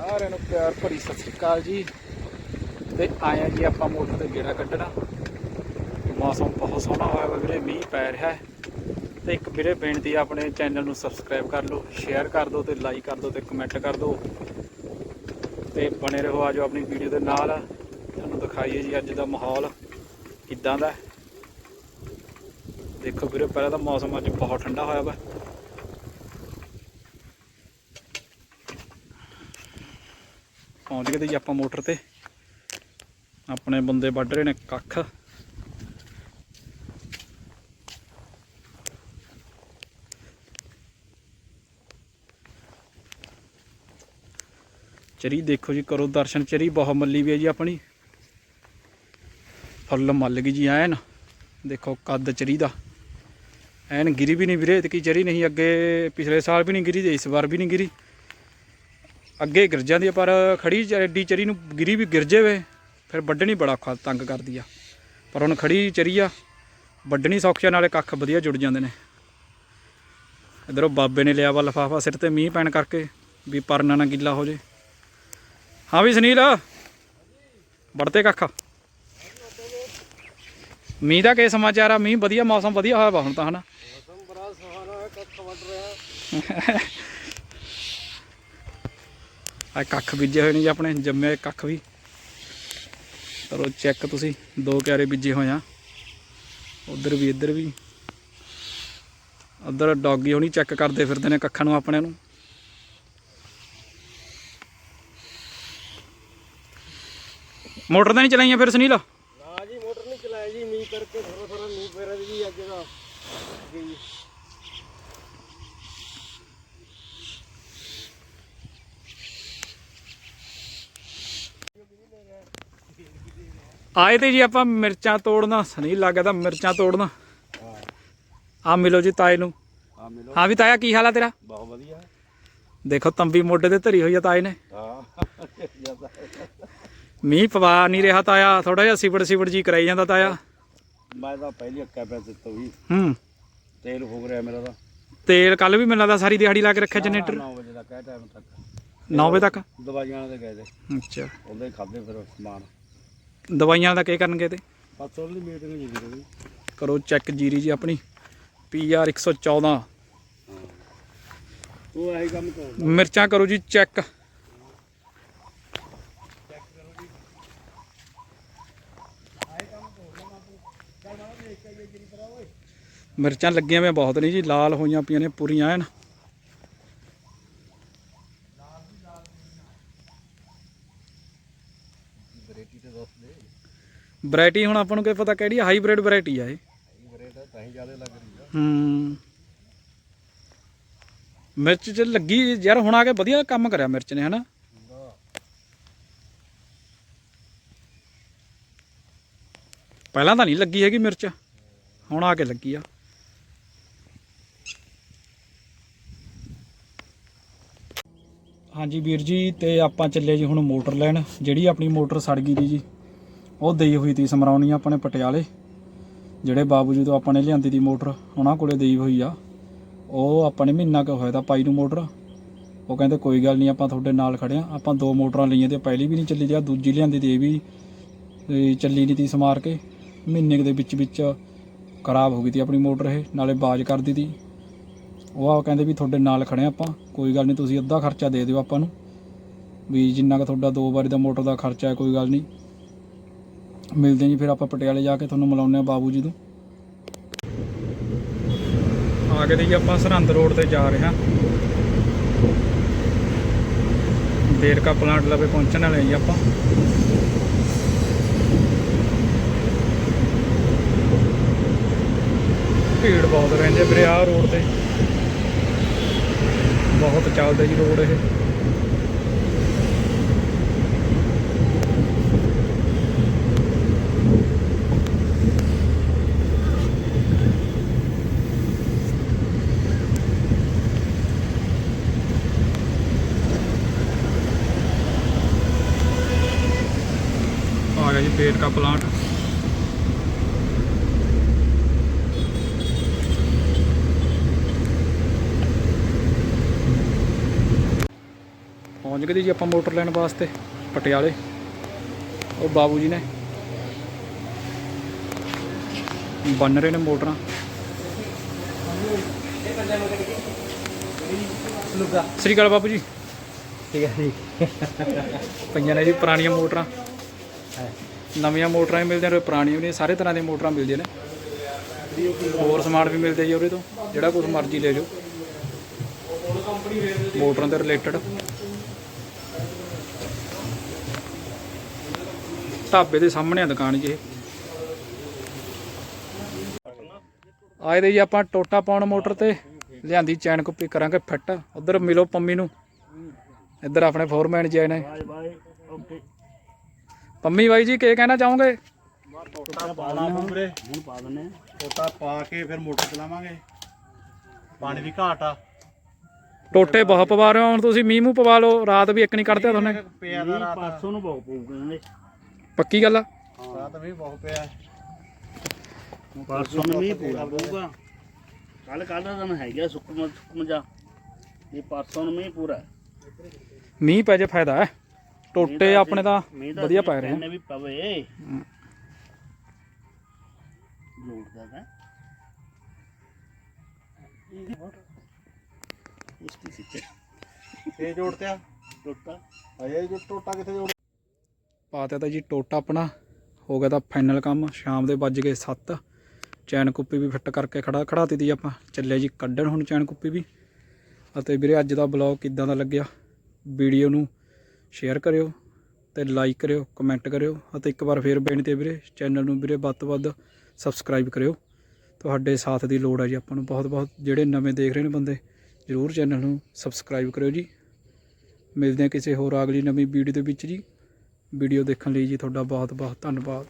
ਸਾਰਿਆਂ ਨੂੰ ਪਿਆਰ ਭਰੀ ਸਤਿ ਸ੍ਰੀ ਅਕਾਲ ਜੀ। ਤੇ ਆਇਆ ਜੀ ਆਪਾਂ ਮੋਟਰ ਤੇ ਗੇੜਾ ਕੱਢਣਾ। ਮੌਸਮ ਬਹੁਤ ਸੋਹਣਾ ਹੋਇਆ ਵਾ ਵੀਰੇ, ਮੀਂਹ ਪੈ ਰਿਹਾ ਹੈ। ਤੇ ਇੱਕ ਵੀਰੇ ਬੇਨਤੀ ਆਪਣੇ ਚੈਨਲ ਨੂੰ ਸਬਸਕ੍ਰਾਈਬ ਕਰ ਲਓ, ਸ਼ੇਅਰ ਕਰ ਦਿਓ ਤੇ ਲਾਈਕ ਕਰ ਦਿਓ ਤੇ ਕਮੈਂਟ ਕਰ ਦਿਓ। ਤੇ ਬਣੇ ਰਹੋ ਆਜੋ ਆਪਣੀ ਵੀਡੀਓ ਦੇ ਨਾਲ। ਤੁਹਾਨੂੰ ਦਿਖਾਈਏ ਜੀ ਅੱਜ ਦਾ ਮਾਹੌਲ ਕਿੱਦਾਂ ਦਾ ਦੇਖੋ ਵੀਰੇ, ਪਹਿਲਾਂ ਤਾਂ ਮੌਸਮ ਅੱਜ ਬਹੁਤ ਠੰਡਾ ਹੋਇਆ ਵਾ। ਪਹੁੰਚ ਗਏ ਤੇ ਜੀ ਆਪਾਂ ਮੋਟਰ ਤੇ। ਆਪਣੇ ਬੰਦੇ ਵੱਢ ਰਹੇ ਨੇ ਕੱਖ। ਚਰੀ ਦੇਖੋ ਜੀ, ਕਰੋ ਦਰਸ਼ਨ। ਚਰੀ ਬਹੁਤ ਮੱਲੀ ਵੀ ਹੈ ਜੀ ਆਪਣੀ। ਫੁੱਲ ਮੱਲ ਗਈ ਜੀ ਐਨ। ਦੇਖੋ ਕੱਦ ਚਰੀ ਦਾ। ਐਨ ਗਿਰੀ ਵੀ ਨਹੀਂ ਵੀਰੇ ਕੀ ਚਰੀ ਨਹੀਂ, ਅੱਗੇ ਪਿਛਲੇ ਸਾਲ ਵੀ ਨਹੀਂ ਗਿਰੀ ਤੇ ਇਸ ਵਾਰ ਵੀ ਨਹੀਂ ਗਿਰੀ। ਅੱਗੇ ਗਿਰ ਜਾਂਦੀ ਆ ਪਰ ਖੜੀ ਐਡੀ ਚਰੀ ਨੂੰ ਗਿਰੀ ਵੀ ਗਿਰ ਜਾਵੇ ਫਿਰ ਵੱਢਣੀ ਬੜਾ ਤੰਗ ਕਰਦੀ ਆ। ਪਰ ਹੁਣ ਖੜੀ ਚਰੀ ਆ ਵੱਢਣੀ ਸੌਖੀ ਆ, ਨਾਲੇ ਕੱਖ ਵਧੀਆ ਜੁੜ ਜਾਂਦੇ ਨੇ। ਇਧਰੋਂ ਬਾਬੇ ਨੇ ਲਿਆ ਵਾ ਲਫਾਫਾ ਸਿਰ ਤੇ ਮੀਂਹ ਪੈਣ ਕਰਕੇ ਵੀ ਪਰਨਾ ਨਾ ਗਿੱਲਾ ਹੋ ਜੇ। ਹਾਂ ਵੀ ਸੁਨੀਲ ਵੜਤੇ ਕੱਖ। ਮੀਂਹ ਦਾ ਕੀ ਸਮਾਚਾਰ ਆ? ਮੀਂਹ ਵਧੀਆ ਮੌਸਮ ਵਧੀਆ ਹੋਇਆ ਵਾ ਹੁਣ ਤਾਂ ਹਨਾ? ਮੌਸਮ ਬੜਾ ਸੁਹਾਣਾ ਕੱਖ ਵੱਢ ਰਿਹਾ। ਆ ਕੱਖ ਬੀਜੇ ਹੋਏ ਨੇ ਜੀ ਆਪਣੇ, ਜੰਮੇ ਕੱਖ ਵੀ। ਕਰੋ ਚੈੱਕ ਤੁਸੀਂ, ਦੋ ਕਿਆਰੇ ਬੀਜੇ ਹੋਏ ਆ। ਉਧਰ ਵੀ, ਇੱਧਰ ਵੀ। ਉਧਰ ਡੌਗੀ ਹੋਣੀ ਚੈੱਕ ਕਰਦੇ ਫਿਰਦੇ ਨੇ ਕੱਖਾਂ ਨੂੰ ਆਪਣੇ ਨੂੰ। ਮੋਟਰ ਤਾਂ ਨਹੀਂ ਚਲਾਈਆਂ ਫਿਰ ਸੁਨੀਲ? ਨਾ ਜੀ, ਮੋਟਰ ਨਹੀਂ ਚਲਾਈ ਜੀ, ਮੀਂਹ ਕਰਕੇ ਥੋੜਾ ਥੋੜਾ ਮੀਂਹ ਪੈ ਰਿਹਾ ਜੀ, ਅੱਜ ਦਾ ਆਏ ਤੇ ਜੀ ਆਪਾਂ ਮਿਰਚਾਂ ਤੋੜਨਾ ਸੁਨੀਲ ਲੱਗਾ ਤਾਂ ਮਿਰਚਾਂ ਤੋੜਨਾ। ਆ ਮਿਲੋ ਜੀ ਤਾਏ ਨੂੰ। ਆ ਮਿਲੋ। ਹਾਂ ਵੀ ਤਾਇਆ ਕੀ ਹਾਲ ਆ ਤੇਰਾ? ਬਹੁਤ ਵਧੀਆ। ਦੇਖੋ ਤੰਬੀ ਮੋਢੇ ਤੇ ਧਰੀ ਹੋਈ ਆ ਤਾਏ ਨੇ। ਹਾਂ। ਮੀਂਹ ਪਵਾ ਨਹੀਂ ਰਿਹਾ ਤਾਇਆ ਥੋੜਾ ਜਿਹਾ ਸਿਵੜ ਸਿਵੜ ਜੀ ਕਰਾਈ ਜਾਂਦਾ ਤਾਇਆ। ਮੈਂ ਤਾਂ ਪਹਿਲੀ ਅੱਕਾ ਪਿਆ ਤੇ ਤੋਂ ਵੀ। ਹੂੰ। ਤੇਲ ਫੂਕ ਰਿਹਾ ਮੇਰਾ ਤਾਂ। ਤੇਲ ਕੱਲ ਵੀ ਮੈਨੂੰ ਲੱਗਦਾ ਸਾਰੀ ਦਿਹਾੜੀ ਲਾ ਕੇ ਰੱਖਿਆ ਜਨਰੇਟਰ। 9 ਵਜੇ ਦਾ ਕਹਿ ਟਾਈਮ ਤੱਕ। 9 ਵਜੇ ਤੱਕ? ਦਵਾਈਆਂ ਵਾਲੇ ਦੇ ਗਏ ਤੇ ਅੱਛਾ। ਉਹਦੇ ਖਾਦੇ ਫਿਰ ਸਮਾਨ। ਦਵਾਈਆਂ ਦਾ ਕੀ ਕਰਨਗੇ ਤੇ? ਬਸ ਉਹਦੀ ਮੀਟਿੰਗ ਜੀ ਕਰੀ ਕਰੋ ਚੈੱਕ ਜੀਰੀ ਜੀ ਆਪਣੀ। ਪੀਆਰ 114 ਉਹ ਆਹੀ ਕੰਮ ਕਰਦਾ। ਮਿਰਚਾਂ ਕਰੋ ਜੀ ਚੈੱਕ ਮਿਰਚਾਂ ਲੱਗੀਆਂ ਹੋਈਆਂ ਬਹੁਤ ਨੇ ਜੀ ਲਾਲ ਹੋਈਆਂ ਪਈਆਂ ਨੇ ਪੂਰੀਆਂ ਐਨ ਵੈਰਾਈਟੀ ਤੇ ਦੱਸ ਦੇ ਵੈਰਾਈਟੀ ਹੁਣ ਆਪਾਂ ਨੂੰ ਕੀ ਪਤਾ ਕਿਹੜੀ ਹਾਈਬ੍ਰਿਡ ਵੈਰਾਈਟੀ ਆ ਇਹ। ਇਹ ਵੈਰਾਈਟੀ ਤਾਂ ਹੀ ਜ਼ਿਆਦਾ ਲੱਗ ਰਹੀ ਆ। ਹੂੰ। ਮਿਰਚ ਚ ਲੱਗੀ ਯਾਰ ਹੁਣ ਆ ਕੇ ਵਧੀਆ ਕੰਮ ਕਰਿਆ ਮਿਰਚ ਨੇ ਹਨਾ? ਪਹਿਲਾਂ ਤਾਂ ਨਹੀਂ ਲੱਗੀ ਹੈਗੀ ਮਿਰਚ ਹੁਣ ਆ ਕੇ ਲੱਗੀ ਆ। ਹਾਂਜੀ ਵੀਰ ਜੀ ਤੇ ਆਪਾਂ ਚੱਲੇ ਜੀ ਹੁਣ ਮੋਟਰ ਲੈਣ ਜਿਹੜੀ ਆਪਣੀ ਮੋਟਰ ਸੜ ਗਈ ਦੀ ਜੀ। ਉਹ ਦੇਈ ਹੋਈ ਤੀ ਸਮਰਾਉਣੀ ਆਪਣੇ ਪਟਿਆਲੇ, ਜਿਹੜੇ ਬਾਬੂ ਜੀ ਤੋਂ ਆਪਾਂ ਨੇ ਲਿਆਂਦੀ ਦੀ ਮੋਟਰ, ਉਹਨਾਂ ਕੋਲੇ ਦੇਈ ਹੋਈ ਆ। ਉਹ ਆਪਾਂ ਨੇ ਮਹੀਨਾ ਕੁ ਹੋਇਆ ਤਾਂ ਪਾਈ ਨੂੰ ਮੋਟਰ। ਉਹ ਕਹਿੰਦੇ, ਕੋਈ ਗੱਲ ਨਹੀਂ, ਆਪਾਂ ਤੁਹਾਡੇ ਨਾਲ ਖੜੇ ਆ। ਆਪਾਂ ਦੋ ਮੋਟਰਾਂ ਲਈਆਂ ਤੇ ਪਹਿਲੀ ਵੀ ਨਹੀਂ ਚੱਲੀ ਤੇ ਆਹ ਦੂਜੀ ਲਿਆਂਦੀ ਤੇ ਇਹ ਵੀ ਚੱਲੀ ਨਹੀਂ ਤੀ ਸਮਾਰ ਕੇ। ਮਹੀਨੇ ਕੁ ਦੇ ਵਿੱਚ ਵਿੱਚ ਖਰਾਬ ਹੋ ਗਈ ਤੀ ਆਪਣੀ ਮੋਟਰ ਇਹ, ਨਾਲੇ ਬਾਜ ਕਰਦੀ ਤੀ ਉਹ ਆ ਕਹਿੰਦੇ ਵੀ ਤੁਹਾਡੇ ਨਾਲ ਖੜੇ ਆਪਾਂ। ਕੋਈ ਗੱਲ ਨਹੀਂ, ਤੁਸੀਂ ਅੱਧਾ ਖਰਚਾ ਦੇ ਦਿਓ ਆਪਾਂ ਨੂੰ। ਵੀ ਜਿੰਨਾ ਕੁ ਤੁਹਾਡਾ ਦੋ ਵਾਰੀ ਦਾ ਮੋਟਰ ਦਾ ਖਰਚਾ ਹੈ, ਕੋਈ ਗੱਲ ਨਹੀਂ। ਮਿਲਦੇ ਹਾਂ ਜੀ, ਫਿਰ ਆਪਾਂ ਪਟਿਆਲੇ ਜਾ ਕੇ ਤੁਹਾਨੂੰ ਮਿਲਾਉਂਦੇ ਆ ਬਾਬੂ ਜੀ ਤੋਂ। ਆ ਗਏ ਜੀ ਆਪਾਂ ਸਰਹੰਦ ਰੋਡ ਤੇ ਜਾ ਰਹੇ ਹਾਂ। ਦੇਰਕਾ ਪਲਾਂਟ ਲਵੇ ਪਹੁੰਚਣ ਵਾਲੇ ਜੀ ਆਪਾਂ। ਭੀੜ ਬਹੁਤ ਰਹਿੰਦੀ ਹੈ ਵੀਰੇ, ਆਹ ਰੋਡ ਤੇ। ਬਹੁਤ ਚੱਲਦਾ ਜੀ ਰੋਡ ਇਹ। ਪੇਟ ਕਾ ਪਲਾਂਟ। ਪਹੁੰਚ ਗਏ ਜੀ ਆਪਾਂ ਮੋਟਰ ਲੈਣ ਵਾਸਤੇ ਪਟਿਆਲੇ। ਉਹ ਬਾਬੂ ਜੀ ਨੇ ਬੰਨ ਰਹੇ ਨੇ ਮੋਟਰਾਂ। ਸ੍ਰੀ ਅਕਾਲ ਬਾਬੂ ਜੀ। ਠੀਕ ਹੈ ਜੀ। ਪਈਆਂ ਨੇ ਜੀ ਪੁਰਾਣੀਆਂ ਮੋਟਰਾਂ। ਨਵੀਆਂ ਮੋਟਰਾਂ ਵੀ ਮਿਲਦੀਆਂ ਨੇ, ਪੁਰਾਣੀਆਂ ਵੀ ਨੇ, ਸਾਰੇ ਤਰ੍ਹਾਂ ਦੀਆਂ ਮੋਟਰਾਂ ਮਿਲਦੀਆਂ ਨੇ। ਹੋਰ ਸਮਾਨ ਵੀ ਮਿਲਦਾ ਜੀ ਉਹਦੇ ਤੋਂ, ਜਿਹੜਾ ਕੁਝ ਮਰਜ਼ੀ ਲੈ ਜਾਓ। ਮੋਟਰਾਂ ਦੇ ਰਿਲੇਟਡ ਢਾਬੇ ਦੇ ਸਾਹਮਣੇ ਆ ਦੁਕਾਨ ਜੀ ਇਹ। ਆਏ ਦੇ ਜੀ ਆਪਾਂ ਟੋਟਾ ਪਾਉਣ ਮੋਟਰ ਤੇ, ਲਿਆਂਦੀ ਚੈਨ ਕੁੱਪੀ ਕਰਾਂਗੇ ਫਿੱਟ। ਉਧਰ ਮਿਲੋ ਪੰਮੀ ਨੂੰ। ਇੱਧਰ ਆਪਣੇ ਫੋਰਮੈਨ ਜੀ ਆਏ ਨੇ। ਬਾਏ ਬਾਏ ਓਕੇ ਪੰਮੀ ਬਾਈ ਜੀ ਕੀ ਕਹਿਣਾ ਚਾਹੋਗੇ? ਟੋਟਾ ਪਾਣਾ ਪੂਰੇ ਹੁਣ ਪਾ ਦਨੇ ਟੋਟਾ ਪਾ ਕੇ ਫਿਰ ਮੋਟਰ ਚਲਾਵਾਂਗੇ। ਪਾਣੀ ਦੀ ਘਾਟ ਆ। ਟੋਟੇ ਬਹੁਤ ਪਵਾ ਰਹੇ ਹੋ ਹੁਣ ਤੁਸੀਂ ਮੀਂਹ ਮੂੰਹ ਪਵਾ ਲਓ ਰਾਤ ਵੀ ਇੱਕ ਨਹੀਂ ਕੱਢਦੇ ਤੁਹਾਨੂੰ। ਪਿਆ ਦਾ ਰਾਤ। ਪਾਸੋਂ ਨੂੰ ਬਹੁਤ ਪਊਗਾ ਕਹਿੰਦੇ ਪੱਕੀ ਗੱਲ ਆ? ਰਾਤ ਵੀ ਬਹੁਤ ਪਿਆ। ਪਾਸੋਂ ਨੂੰ ਵੀ ਪੂਰਾ ਪਊਗਾ। ਕੱਲ ਕੱਲ ਦਾ ਦਿਨ ਹੈਗਾ ਸੁੱਕਮ ਸੁੱਕਮ ਜਾ ਇਹ ਪਾਸੋਂ ਨੂੰ ਵੀ ਪੂਰਾ ਮੀਂਹ ਪੈ ਜੇ ਫਾਇਦਾ ਹੈ। ਟੋਟੇ ਆਪਣੇ ਤਾਂ ਦਾ ਵਧੀਆ ਪੈ ਰਹੇ ਨੇ ਵੀ ਪਵੇ। ਜੋੜਦਾ ਹੈ। ਇਸ ਦੀ ਸਿੱਟੇ ਤੇ ਜੋੜਤਿਆ ਟੁੱਟਾ। ਅਜੇ ਜੋ ਟੋਟਾ ਕਿੱਥੇ ਜੋੜ? ਪਾਤੇ ਤਾਂ ਜੀ ਟੋਟਾ ਆਪਣਾ। ਹੋ ਗਿਆ ਤਾਂ ਫਾਈਨਲ ਕੰਮ। ਸ਼ਾਮ ਦੇ ਵੱਜ ਗਏ 7 ਚੈਨ ਕੁੱਪੀ ਵੀ ਫਿੱਟ ਕਰਕੇ ਖੜਾ ਖੜਾਤੀ ਤੀ ਆਪਾਂ। ਚੱਲੇ ਜੀ ਕੱਢਣ ਹੁਣ ਚੈਨ ਕੁੱਪੀ ਵੀ। ਅਤੇ ਵੀਰੇ ਅੱਜ ਦਾ ਬਲੌਗ ਕਿੱਦਾਂ ਦਾ ਲੱਗਿਆ? ਵੀਡੀਓ ਨੂੰ ਸ਼ੇਅਰ ਕਰਿਓ ਤੇ ਲਾਈਕ ਕਰਿਓ ਕਮੈਂਟ ਕਰਿਓ ਅਤੇ ਇੱਕ ਵਾਰ ਫੇਰ ਬੇਨਤੀ ਵੀਰੇ ਚੈਨਲ ਨੂੰ ਵੀਰੇ ਵੱਧ ਤੋਂ ਵੱਧ ਸਬਸਕ੍ਰਾਈਬ ਕਰਿਓ। ਤੁਹਾਡੇ ਸਾਥ ਦੀ ਲੋੜ ਹੈ ਜੀ, ਆਪਾਂ ਨੂੰ ਬਹੁਤ ਬਹੁਤ, ਜਿਹੜੇ ਨਵੇਂ ਦੇਖ ਰਹੇ ਨੇ ਬੰਦੇ, ਜਰੂਰ ਚੈਨਲ ਨੂੰ ਸਬਸਕ੍ਰਾਈਬ ਕਰਿਓ ਜੀ। ਮਿਲਦੇ ਹਾਂ ਕਿਸੇ ਹੋਰ ਅਗਲੀ ਨਵੀਂ ਵੀਡੀਓ ਦੇ ਵਿੱਚ ਜੀ। ਵੀਡੀਓ ਦੇਖਣ ਲਈ ਜੀ, ਤੁਹਾਡਾ ਬਹੁਤ ਬਹੁਤ ਧੰਨਵਾਦ।